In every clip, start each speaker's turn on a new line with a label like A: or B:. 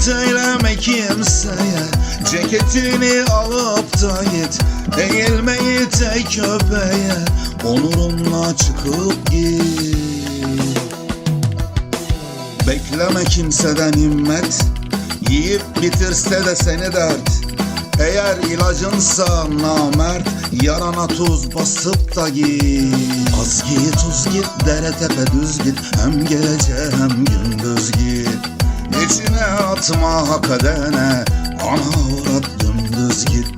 A: söyleme kimseye Ceketini alıp da git. Eğilmeyi tek köpeğe Onurunla çıkıp git. Bekleme kimseden himmet Yiyip bitirse de seni dert. Eğer ilacınsa namert Yarana tuz basıp da git. Az git tuz git dere tepe düz git. Hem gece hem gündüz git İçine atma hak edene Ana uğrat dümdüz git.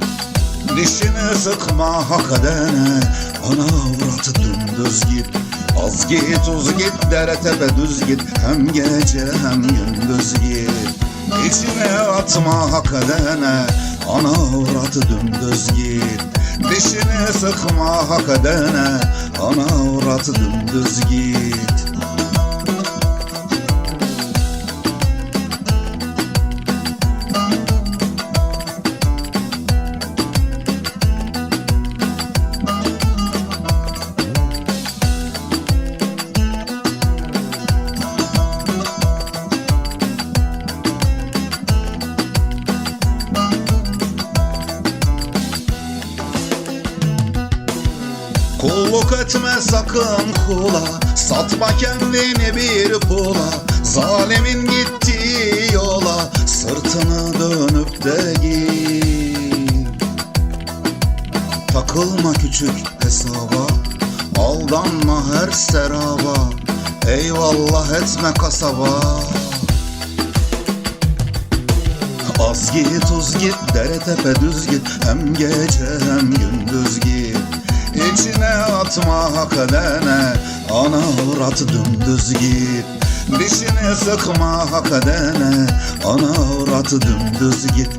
A: Dişini sıkma hak edene Ana avrat dümdüz git. Az git uz git dere tepe düz git. Hem gece hem gündüz git. İçine atma hak edene Ana avrat dümdüz git. Dişini sıkma hak edene Ana avrat dümdüz git Kulluk etme sakın kula. Satma kendini bir pula. Zalimin gittiği yola. Sırtını dönüp de git Takılma küçük hesaba. Aldanma her seraba. Eyvallah etme kasaba. Az git uz git dere tepe düz git. Hem gece hem gündüz git hak edene Ana avrat dümdüz git. Dişini sıkma hak edene Ana avrat dümdüz git.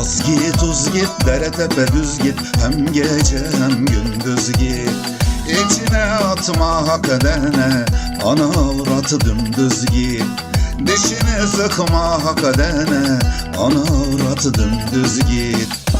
A: Az git uz git dere tepe düz git. Hem gece hem gündüz git. İçine atma hak edene Ana avrat dümdüz git. Dişini sıkma hak edene Ana avrat dümdüz git